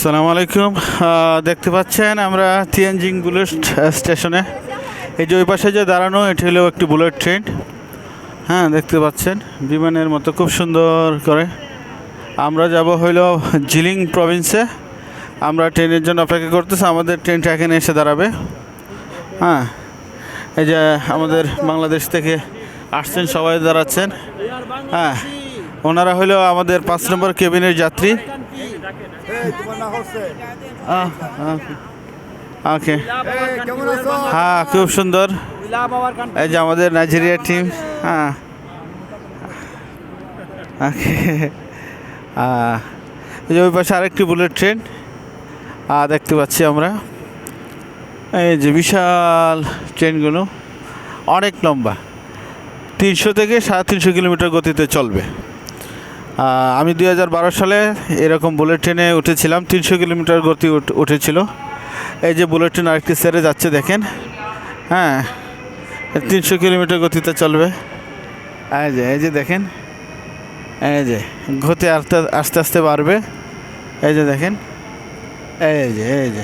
আসসালামু আলাইকুম। দেখতে পাচ্ছেন আমরা তিয়ানজিং বুলেট স্টেশনে। এই যে ওই পাশে যে দাঁড়ানো, এটি হলো একটি বুলেট ট্রেন হ্যাঁ দেখতে পাচ্ছেন, বিমানের মতো খুব সুন্দর করে। আমরা যাব হইল জিলিং প্রভিন্সে আমরা ট্রেনের জন্য অপেক্ষা করতেছি, আমাদের ট্রেনটা এখানে এসে দাঁড়াবে। হ্যাঁ এই যে আমাদের বাংলাদেশ থেকে আসছেন, সবাই দাঁড়াচ্ছেন। হ্যাঁ ওনারা হলো আমাদের পাঁচ নম্বর কেবিনের যাত্রী। ওকে। হ্যাঁ খুব সুন্দর। এই যে আমাদের নাইজেরিয়া টিম হ্যাঁ। ওকে। এই যে ওই পাশে আরেকটি বুলেট ট্রেন আর দেখতে পাচ্ছি আমরা। এই যে বিশাল ট্রেনগুলো অনেক লম্বা। তিনশো থেকে সাড়ে তিনশো কিলোমিটার গতিতে চলবে। আমি দুই হাজার বারো সালে এরকম বুলেট ট্রেনে উঠেছিলাম। তিনশো কিলোমিটার গতি উঠ- উঠেছিল। এই যে বুলেট ট্রেন আরেকটি সেরে যাচ্ছে, দেখেন। হ্যাঁ তিনশো কিলোমিটার গতিতে চলবে। এই যে এই যে দেখেন। এই যে, গতি আস্তে আস্তে আস্তে বাড়বে। এই যে দেখেন। এই যে এই যে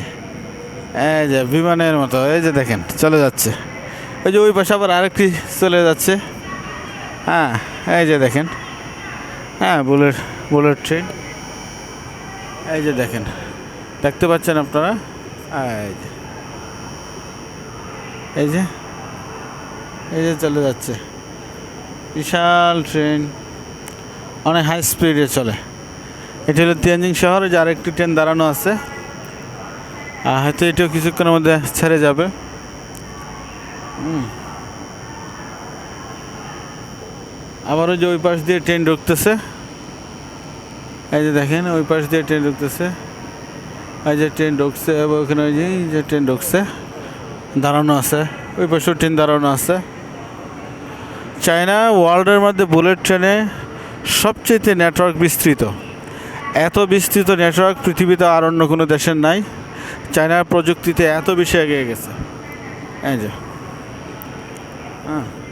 এই যে, বিমানের মতো, এই যে দেখেন, চলে যাচ্ছে। এই যে ওই পাশে আবার আরেকটি চলে যাচ্ছে। হ্যাঁ এই যে দেখেন। হ্যাঁ বুলেট বুলেট ট্রেন। এই যে দেখেন, দেখতে পাচ্ছেন আপনারা? এই যে এই যে এই যে চলে যাচ্ছে। বিশাল ট্রেন, অনেক হাই স্পিডে চলে। এটা হলো তিয়ানজিং শহরে যে আরেকটি ট্রেন দাঁড়ানো আছে। আর হয়তো এটাও কিছুক্ষণের মধ্যে ছেড়ে যাবে। হুম। আবারও যে ওই পাশ দিয়ে ট্রেন ঢুকতেছে। এই যে দেখেন, ওই পাশ দিয়ে ট্রেন ঢুকতেছে। এই যে ট্রেন ঢুকছে ওখানে ওই যে ট্রেন ঢুকছে। দাঁড়ানো আছে। ওই পাশেও ট্রেন দাঁড়ানো আছে। চায়না ওয়ার্ল্ডের মধ্যে বুলেট ট্রেনে সবচেয়ে নেটওয়ার্ক বিস্তৃত। এত বিস্তৃত নেটওয়ার্ক পৃথিবীতে আর অন্য কোনো দেশের নাই। চায়নার প্রযুক্তিতে এত বেশি এগিয়ে গেছে। এই যে। হ্যাঁ।